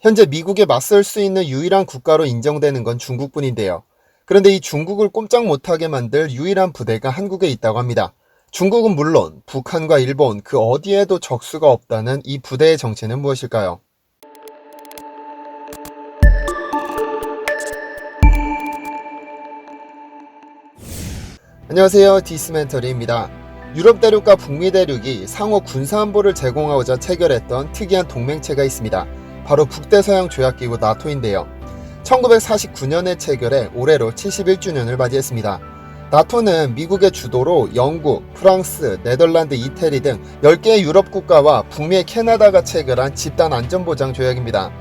현재 미국에 맞설 수 있는 유일한 국가로 인정되는 건 중국뿐인데요. 그런데 이 중국을 꼼짝 못하게 만들 유일한 부대가 한국에 있다고 합니다. 중국은 물론 북한과 일본 그 어디에도 적수가 없다는 이 부대의 정체는 무엇일까요? 안녕하세요. 디스멘터리입니다. 유럽 대륙과 북미 대륙이 상호 군사안보를 제공하고자 체결했던 특이한 동맹체가 있습니다. 바로 북대서양 조약기구 나토인데요. 1949년에 체결해 올해로 71주년을 맞이했습니다. 나토는 미국의 주도로 영국, 프랑스, 네덜란드, 이태리 등 10개의 유럽 국가와 북미의 캐나다가 체결한 집단 안전보장 조약입니다.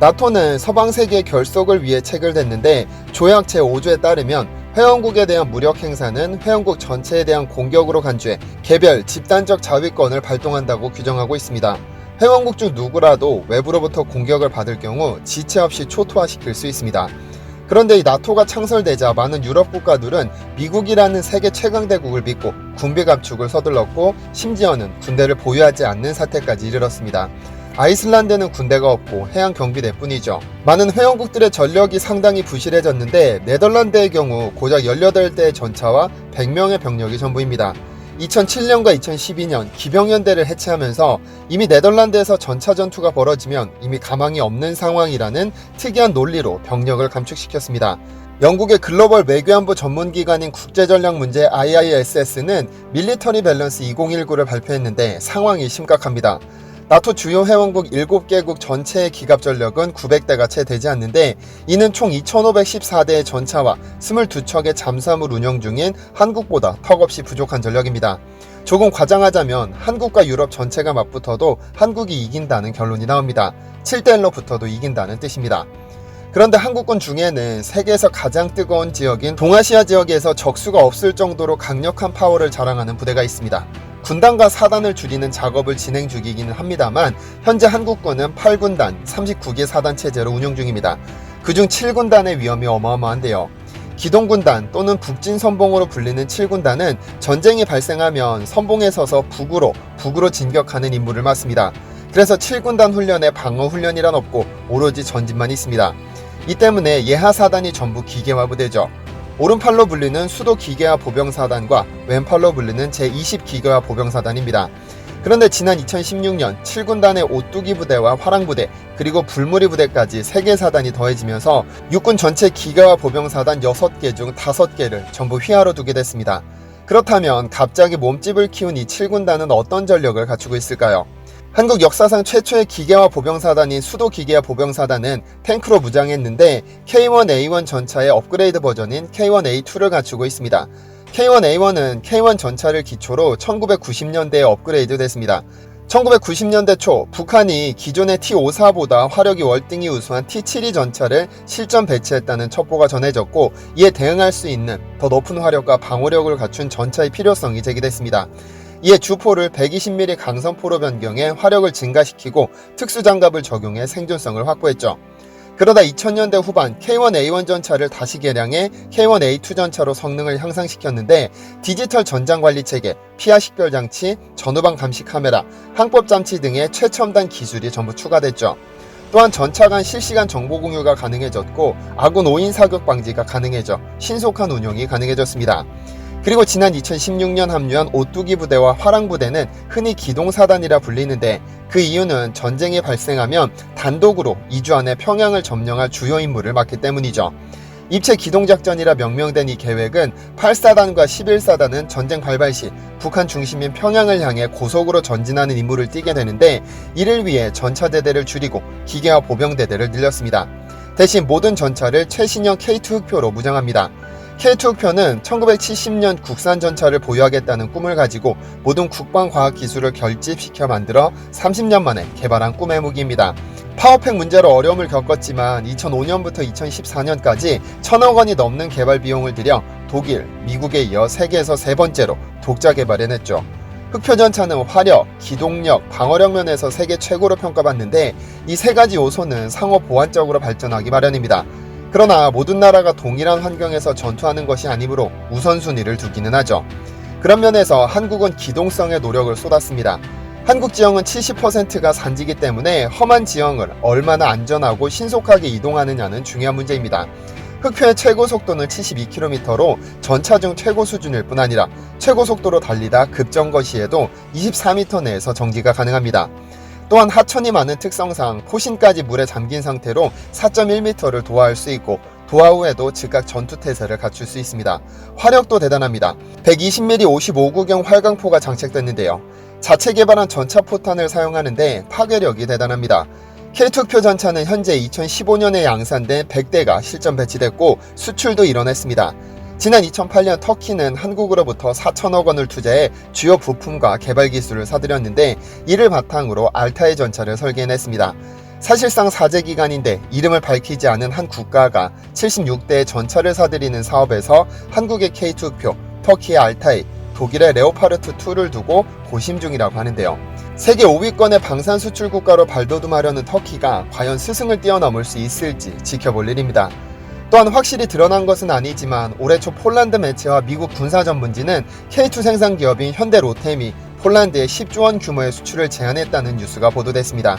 나토는 서방 세계의 결속을 위해 체결됐는데 조약 제5조에 따르면 회원국에 대한 무력 행사는 회원국 전체에 대한 공격으로 간주해 개별 집단적 자위권을 발동한다고 규정하고 있습니다. 회원국 중 누구라도 외부로부터 공격을 받을 경우 지체 없이 초토화시킬 수 있습니다. 그런데 이 나토가 창설되자 많은 유럽 국가들은 미국이라는 세계 최강대국을 믿고 군비 감축을 서둘렀고 심지어는 군대를 보유하지 않는 사태까지 이르렀습니다. 아이슬란드는 군대가 없고 해양 경비대 뿐이죠. 많은 회원국들의 전력이 상당히 부실해졌는데 네덜란드의 경우 고작 18대의 전차와 100명의 병력이 전부입니다. 2007년과 2012년 기병연대를 해체하면서 이미 네덜란드에서 전차 전투가 벌어지면 이미 가망이 없는 상황이라는 특이한 논리로 병력을 감축시켰습니다. 영국의 글로벌 외교안보 전문기관인 국제전략문제 IISS는 밀리터리 밸런스 2019를 발표했는데 상황이 심각합니다. 나토 주요 회원국 7개국 전체의 기갑 전력은 900대가 채 되지 않는데 이는 총 2514대의 전차와 22척의 잠수함을 운영 중인 한국보다 턱없이 부족한 전력입니다. 조금 과장하자면 한국과 유럽 전체가 맞붙어도 한국이 이긴다는 결론이 나옵니다. 7대1로 붙어도 이긴다는 뜻입니다. 그런데 한국군 중에는 세계에서 가장 뜨거운 지역인 동아시아 지역에서 적수가 없을 정도로 강력한 파워를 자랑하는 부대가 있습니다. 군단과 사단을 줄이는 작업을 진행 중이기는 합니다만 현재 한국군은 8군단 39개 사단 체제로 운영 중입니다. 그중 7군단의 위험이 어마어마한데요. 기동군단 또는 북진선봉으로 불리는 7군단은 전쟁이 발생하면 선봉에 서서 북으로 북으로 진격하는 임무를 맡습니다. 그래서 7군단 훈련에 방어 훈련이란 없고 오로지 전진만 있습니다. 이 때문에 예하 사단이 전부 기계화 부대죠. 오른팔로 불리는 수도 기계화 보병사단과 왼팔로 불리는 제20 기계화 보병사단입니다. 그런데 지난 2016년 7군단의 오뚜기 부대와 화랑 부대 그리고 불무리 부대까지 3개 사단이 더해지면서 육군 전체 기계화 보병사단 6개 중 5개를 전부 휘하로 두게 됐습니다. 그렇다면 갑자기 몸집을 키운 이 7군단은 어떤 전력을 갖추고 있을까요? 한국 역사상 최초의 기계화 보병사단인 수도 기계화 보병사단은 탱크로 무장했는데 K1A1 전차의 업그레이드 버전인 K1A2를 갖추고 있습니다. K1A1은 K1 전차를 기초로 1990년대에 업그레이드 됐습니다. 1990년대 초 북한이 기존의 T-54보다 화력이 월등히 우수한 T-72 전차를 실전 배치했다는 첩보가 전해졌고 이에 대응할 수 있는 더 높은 화력과 방어력을 갖춘 전차의 필요성이 제기됐습니다. 이에 주포를 120mm 강선포로 변경해 화력을 증가시키고 특수장갑을 적용해 생존성을 확보했죠. 그러다 2000년대 후반 K1A1 전차를 다시 개량해 K1A2 전차로 성능을 향상시켰는데 디지털 전장 관리 체계, 피하 식별 장치, 전후방 감시 카메라, 항법 장치 등의 최첨단 기술이 전부 추가됐죠. 또한 전차 간 실시간 정보 공유가 가능해졌고 아군 오인 사격 방지가 가능해져 신속한 운용이 가능해졌습니다. 그리고 지난 2016년 합류한 오뚜기 부대와 화랑 부대는 흔히 기동사단이라 불리는데 그 이유는 전쟁이 발생하면 단독으로 2주 안에 평양을 점령할 주요 임무를 맡기 때문이죠. 입체 기동작전이라 명명된 이 계획은 8사단과 11사단은 전쟁 발발 시 북한 중심인 평양을 향해 고속으로 전진하는 임무를 띠게 되는데 이를 위해 전차대대를 줄이고 기계화 보병대대를 늘렸습니다. 대신 모든 전차를 최신형 K2 흑표로 무장합니다. K2표는 1970년 국산 전차를 보유하겠다는 꿈을 가지고 모든 국방과학 기술을 결집시켜 만들어 30년 만에 개발한 꿈의 무기입니다. 파워팩 문제로 어려움을 겪었지만 2005년부터 2014년까지 천억 원이 넘는 개발 비용을 들여 독일, 미국에 이어 세계에서 세 번째로 독자 개발해냈죠. 흑표전차는 화력, 기동력, 방어력 면에서 세계 최고로 평가받는데 이 세 가지 요소는 상호 보완적으로 발전하기 마련입니다. 그러나 모든 나라가 동일한 환경에서 전투하는 것이 아니므로 우선순위를 두기는 하죠. 그런 면에서 한국은 기동성에 노력을 쏟았습니다. 한국 지형은 70%가 산지기 때문에 험한 지형을 얼마나 안전하고 신속하게 이동하느냐는 중요한 문제입니다. 흑표의 최고 속도는 72km로 전차 중 최고 수준일 뿐 아니라 최고 속도로 달리다 급정거 시에도 24m 내에서 정지가 가능합니다. 또한 하천이 많은 특성상 포신까지 물에 잠긴 상태로 4.1m를 도하할 수 있고 도하 후에도 즉각 전투 태세를 갖출 수 있습니다. 화력도 대단합니다. 120mm 55구경 활강포가 장착됐는데요. 자체 개발한 전차 포탄을 사용하는데 파괴력이 대단합니다. K2표 전차는 현재 2015년에 양산된 100대가 실전 배치됐고 수출도 일어났습니다. 지난 2008년 터키는 한국으로부터 4천억 원을 투자해 주요 부품과 개발 기술을 사들였는데 이를 바탕으로 알타의 전차를 설계해냈습니다. 사실상 사제 기간인데 이름을 밝히지 않은 한 국가가 76대의 전차를 사들이는 사업에서 한국의 K2표, 터키의 알타이, 독일의 레오파르트 2를 두고 고심 중이라고 하는데요. 세계 5위권의 방산 수출 국가로 발돋움하려는 터키가 과연 스승을 뛰어넘을 수 있을지 지켜볼 일입니다. 또한 확실히 드러난 것은 아니지만 올해 초 폴란드 매체와 미국 군사 전문지는 K2 생산 기업인 현대 로템이 폴란드에 10조 원 규모의 수출을 제한했다는 뉴스가 보도됐습니다.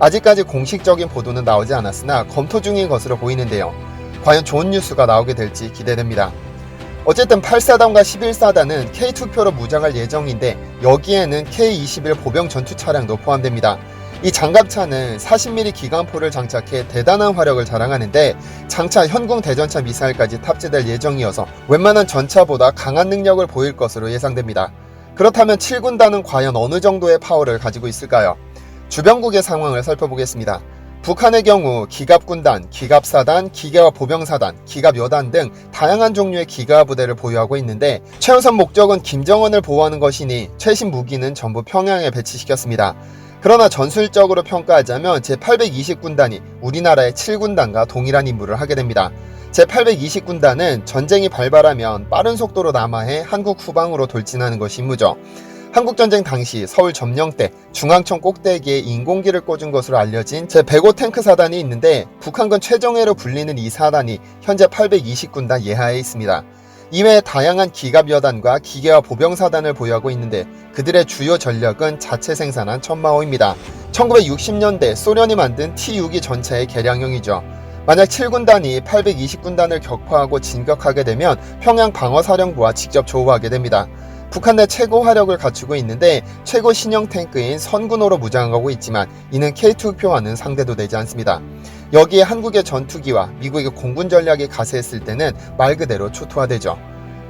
아직까지 공식적인 보도는 나오지 않았으나 검토 중인 것으로 보이는데요. 과연 좋은 뉴스가 나오게 될지 기대됩니다. 어쨌든 8사단과 11사단은 K2표로 무장할 예정인데 여기에는 K21 보병 전투 차량도 포함됩니다. 이 장갑차는 40mm 기관포를 장착해 대단한 화력을 자랑하는데 장차 현궁 대전차 미사일까지 탑재될 예정이어서 웬만한 전차보다 강한 능력을 보일 것으로 예상됩니다. 그렇다면 7군단은 과연 어느 정도의 파워를 가지고 있을까요? 주변국의 상황을 살펴보겠습니다. 북한의 경우 기갑군단, 기갑사단, 기계화 보병사단, 기갑여단 등 다양한 종류의 기가 부대를 보유하고 있는데 최우선 목적은 김정은을 보호하는 것이니 최신 무기는 전부 평양에 배치시켰습니다. 그러나 전술적으로 평가하자면 제820군단이 우리나라의 7군단과 동일한 임무를 하게 됩니다. 제820군단은 전쟁이 발발하면 빠른 속도로 남하해 한국 후방으로 돌진하는 것이 임무죠. 한국전쟁 당시 서울 점령 때 중앙청 꼭대기에 인공기를 꽂은 것으로 알려진 제105 탱크 사단이 있는데 북한군 최정예로 불리는 이 사단이 현재 820군단 예하에 있습니다. 이외에 다양한 기갑 여단과 기계화 보병사단을 보유하고 있는데 그들의 주요 전력은 자체 생산한 천마호입니다. 1960년대 소련이 만든 T-6이 전차의 개량형이죠. 만약 7군단이 820군단을 격파하고 진격하게 되면 평양 방어사령부와 직접 조우하게 됩니다. 북한 내 최고 화력을 갖추고 있는데 최고 신형 탱크인 선군호로 무장하고 있지만 이는 K2 표와는 상대도 되지 않습니다. 여기에 한국의 전투기와 미국의 공군 전략이 가세했을 때는 말 그대로 초토화되죠.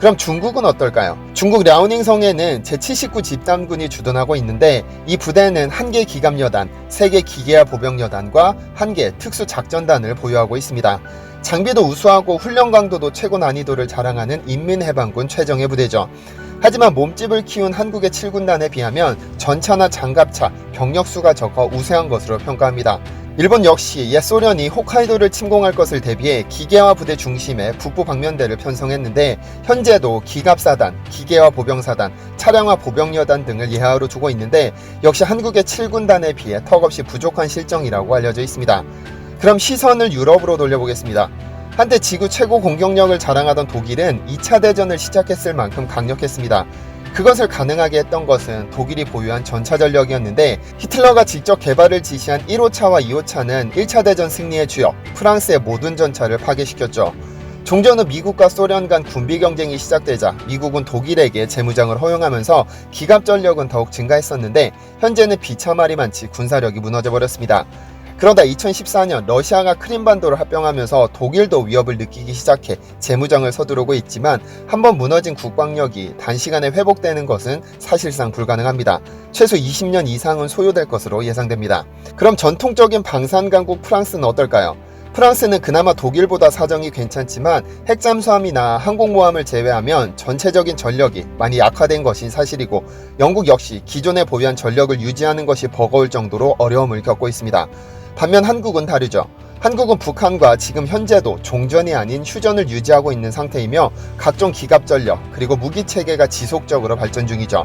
그럼 중국은 어떨까요? 중국 랴오닝 성에는 제79 집단군이 주둔하고 있는데 이 부대는 한 개 기갑여단, 세 개 기계화 보병여단과 한 개 특수작전단을 보유하고 있습니다. 장비도 우수하고 훈련 강도도 최고 난이도를 자랑하는 인민해방군 최정예 부대죠. 하지만 몸집을 키운 한국의 7군단에 비하면 전차나 장갑차, 병력수가 적어 우세한 것으로 평가합니다. 일본 역시 옛 소련이 홋카이도를 침공할 것을 대비해 기계화 부대 중심의 북부 방면대를 편성했는데 현재도 기갑사단, 기계화 보병사단, 차량화 보병여단 등을 예하로 두고 있는데 역시 한국의 7군단에 비해 턱없이 부족한 실정이라고 알려져 있습니다. 그럼 시선을 유럽으로 돌려보겠습니다. 한때 지구 최고 공격력을 자랑하던 독일은 2차 대전을 시작했을 만큼 강력했습니다. 그것을 가능하게 했던 것은 독일이 보유한 전차 전력이었는데 히틀러가 직접 개발을 지시한 1호차와 2호차는 1차 대전 승리의 주역 프랑스의 모든 전차를 파괴시켰죠. 종전 후 미국과 소련 간 군비 경쟁이 시작되자 미국은 독일에게 재무장을 허용하면서 기갑 전력은 더욱 증가했었는데 현재는 비참하리 많지 군사력이 무너져 버렸습니다. 그러다 2014년 러시아가 크림반도를 합병하면서 독일도 위협을 느끼기 시작해 재무장을 서두르고 있지만 한번 무너진 국방력이 단시간에 회복되는 것은 사실상 불가능합니다. 최소 20년 이상은 소요될 것으로 예상됩니다. 그럼 전통적인 방산 강국 프랑스는 어떨까요? 프랑스는 그나마 독일보다 사정이 괜찮지만 핵잠수함이나 항공모함을 제외하면 전체적인 전력이 많이 약화된 것이 사실이고 영국 역시 기존에 보유한 전력을 유지하는 것이 버거울 정도로 어려움을 겪고 있습니다. 반면 한국은 다르죠. 한국은 북한과 지금 현재도 종전이 아닌 휴전을 유지하고 있는 상태이며 각종 기갑 전력 그리고 무기 체계가 지속적으로 발전 중이죠.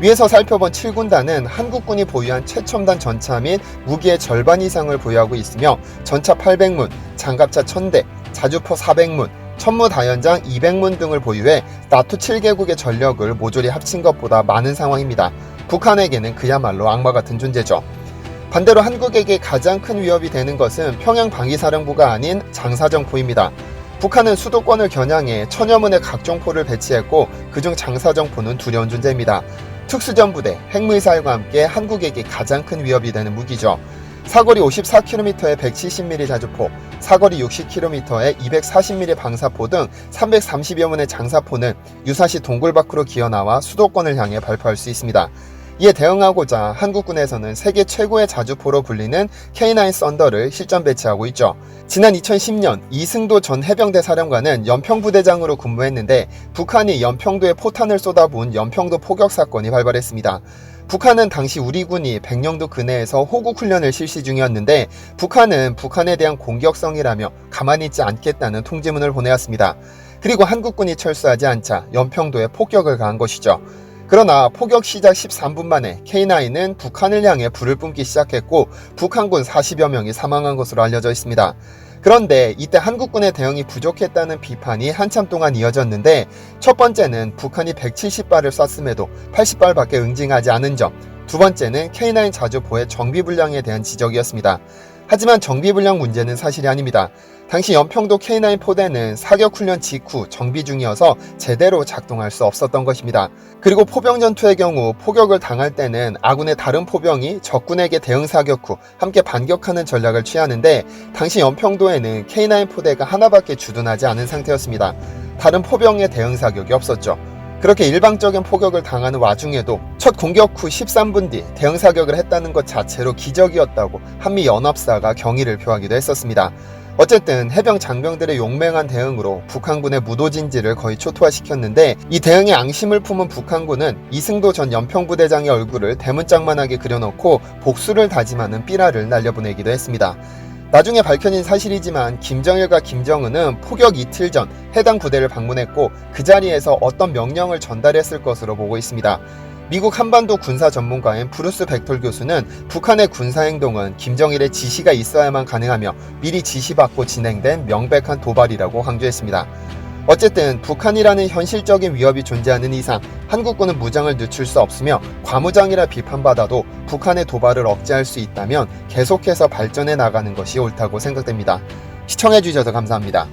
위에서 살펴본 7군단은 한국군이 보유한 최첨단 전차 및 무기의 절반 이상을 보유하고 있으며 전차 800문, 장갑차 1000대, 자주포 400문, 천무 다연장 200문 등을 보유해 나토 7개국의 전력을 모조리 합친 것보다 많은 상황입니다. 북한에게는 그야말로 악마 같은 존재죠. 반대로 한국에게 가장 큰 위협이 되는 것은 평양 방위사령부가 아닌 장사정포입니다. 북한은 수도권을 겨냥해 천여 문의 각종 포를 배치했고 그중 장사정포는 두려운 존재입니다. 특수전부대, 핵미사일과 함께 한국에게 가장 큰 위협이 되는 무기죠. 사거리 54km의 170mm 자주포, 사거리 60km의 240mm 방사포 등 330여 문의 장사포는 유사시 동굴 밖으로 기어나와 수도권을 향해 발포할 수 있습니다. 이에 대응하고자 한국군에서는 세계 최고의 자주포로 불리는 K9 썬더를 실전 배치하고 있죠. 지난 2010년 이승도 전 해병대 사령관은 연평부대장으로 근무했는데 북한이 연평도에 포탄을 쏟아부은 연평도 포격 사건이 발발했습니다. 북한은 당시 우리 군이 백령도 근해에서 호국 훈련을 실시 중이었는데 북한은 북한에 대한 공격성이라며 가만히 있지 않겠다는 통지문을 보내왔습니다. 그리고 한국군이 철수하지 않자 연평도에 폭격을 가한 것이죠. 그러나 포격 시작 13분 만에 K9은 북한을 향해 불을 뿜기 시작했고 북한군 40여 명이 사망한 것으로 알려져 있습니다. 그런데 이때 한국군의 대응이 부족했다는 비판이 한참 동안 이어졌는데 첫 번째는 북한이 170발을 쐈음에도 80발밖에 응징하지 않은 점, 두 번째는 K9 자주포의 정비 불량에 대한 지적이었습니다. 하지만 정비불량 문제는 사실이 아닙니다. 당시 연평도 K9 포대는 사격훈련 직후 정비 중이어서 제대로 작동할 수 없었던 것입니다. 그리고 포병 전투의 경우 포격을 당할 때는 아군의 다른 포병이 적군에게 대응 사격 후 함께 반격하는 전략을 취하는데 당시 연평도에는 K9 포대가 하나밖에 주둔하지 않은 상태였습니다. 다른 포병의 대응 사격이 없었죠. 그렇게 일방적인 포격을 당하는 와중에도 첫 공격 후 13분 뒤 대응 사격을 했다는 것 자체로 기적이었다고 한미 연합사가 경의를 표하기도 했었습니다. 어쨌든 해병 장병들의 용맹한 대응으로 북한군의 무도진지를 거의 초토화시켰는데 이 대응에 앙심을 품은 북한군은 이승도 전 연평부대장의 얼굴을 대문짝만하게 그려놓고 복수를 다짐하는 삐라를 날려보내기도 했습니다. 나중에 밝혀진 사실이지만 김정일과 김정은은 포격 이틀 전 해당 부대를 방문했고 그 자리에서 어떤 명령을 전달했을 것으로 보고 있습니다. 미국 한반도 군사 전문가인 브루스 벡톨 교수는 북한의 군사 행동은 김정일의 지시가 있어야만 가능하며 미리 지시받고 진행된 명백한 도발이라고 강조했습니다. 어쨌든 북한이라는 현실적인 위협이 존재하는 이상 한국군은 무장을 늦출 수 없으며 과무장이라 비판받아도 북한의 도발을 억제할 수 있다면 계속해서 발전해 나가는 것이 옳다고 생각됩니다. 시청해주셔서 감사합니다.